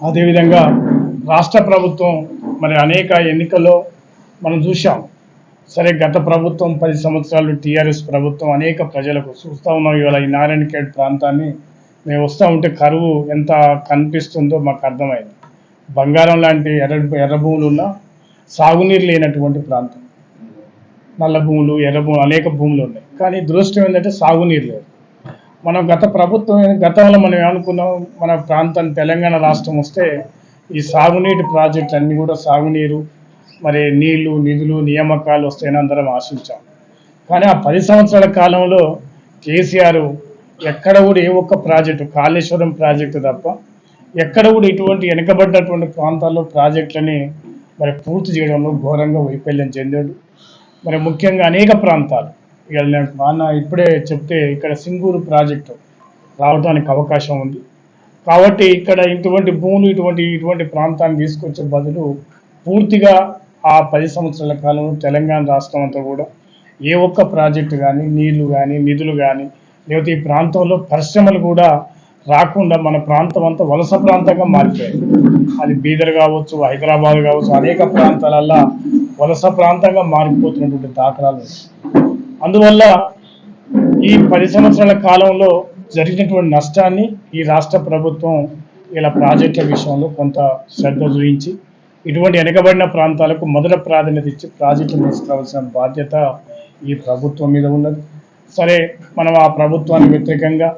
అదేవిధంగా రాష్ట్ర ప్రభుత్వం మరి అనేక ఎన్నికల్లో మనం చూసాం సరే గత ప్రభుత్వం పది సంవత్సరాలు టీఆర్ఎస్ ప్రభుత్వం అనేక ప్రజలకు చూస్తూ ఉన్నాం. ఇవాళ ఈ నారాయణఖేడ్ ప్రాంతాన్ని మేము వస్తూ ఉంటే కరువు ఎంత కనిపిస్తుందో మాకు అర్థమైంది. బంగారం లాంటి ఎర్ర ఎర్ర భూములు ఉన్న సాగునీరు లేనటువంటి ప్రాంతం. నల్ల భూములు ఎర్ర భూములు అనేక భూములు ఉన్నాయి. కానీ దురదృష్టం ఏంటంటే సాగునీరు లేదు. మనం గత ప్రభుత్వం గతంలో మనం ఏమనుకున్నాం? మన ప్రాంతం తెలంగాణ రాష్ట్రం వస్తే ఈ సాగునీటి ప్రాజెక్టులు అన్నీ కూడా సాగునీరు మరి నీళ్ళు నిధులు నియామకాలు వస్తాయని అందరం ఆశించాం. కానీ ఆ పది సంవత్సరాల కాలంలో కేసీఆర్ ఎక్కడ కూడా ఏ ఒక్క ప్రాజెక్టు కాళేశ్వరం ప్రాజెక్టు తప్ప ఎక్కడ కూడా ఇటువంటి వెనుకబడ్డటువంటి ప్రాంతాల్లో ప్రాజెక్టులని మరి పూర్తి చేయడంలో ఘోరంగా వైఫల్యం చెందాడు. మరి ముఖ్యంగా అనేక ప్రాంతాలు. ఇక నేను ఇప్పుడే చెప్తే ఇక్కడ సింగూరు ప్రాజెక్టు రావడానికి అవకాశం ఉంది. కాబట్టి ఇక్కడ ఇటువంటి భూములు ఇటువంటి ఇటువంటి ప్రాంతాన్ని తీసుకొచ్చే బదులు పూర్తిగా ఆ పది సంవత్సరాల కాలంలో తెలంగాణ రాష్ట్రం అంతా కూడా ఏ ఒక్క ప్రాజెక్టు కానీ నీళ్ళు కానీ నిధులు కానీ లేకపోతే ఈ ప్రాంతంలో పరిశ్రమలు కూడా రాకుండా మన ప్రాంతం అంతా వలస ప్రాంతంగా మారిపోయాయి. అది బీదర్ కావచ్చు హైదరాబాద్ కావచ్చు అనేక ప్రాంతాలల్లో వలస ప్రాంతంగా మారిపోతున్నటువంటి దాఖలాలు అందువల్ల ఈ పది సంవత్సరాల కాలంలో జరిగినటువంటి నష్టాన్ని ఈ రాష్ట్ర ప్రభుత్వం ఇలా ప్రాజెక్టుల విషయంలో కొంత శ్రద్ధ చూపించి ఇటువంటి వెనుకబడిన ప్రాంతాలకు మొదట ప్రాధాన్యత ఇచ్చి ప్రాజెక్టులు తీసుకురావాల్సిన బాధ్యత ఈ ప్రభుత్వం మీద ఉన్నది. సరే మనం ఆ ప్రభుత్వానికి వ్యతిరేకంగా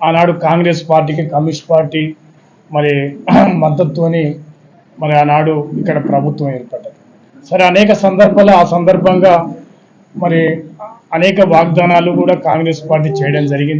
ఆనాడు కాంగ్రెస్ పార్టీకి కమ్యూనిస్ట్ పార్టీ మరి మద్దతుతోని మరి ఆనాడు ఇక్కడ ప్రభుత్వం ఏర్పడ్డది. సరే అనేక సందర్భాలు ఆ సందర్భంగా మరి అనేక వాగ్దానాలు కూడా కాంగ్రెస్ పార్టీ చేయడం జరిగింది.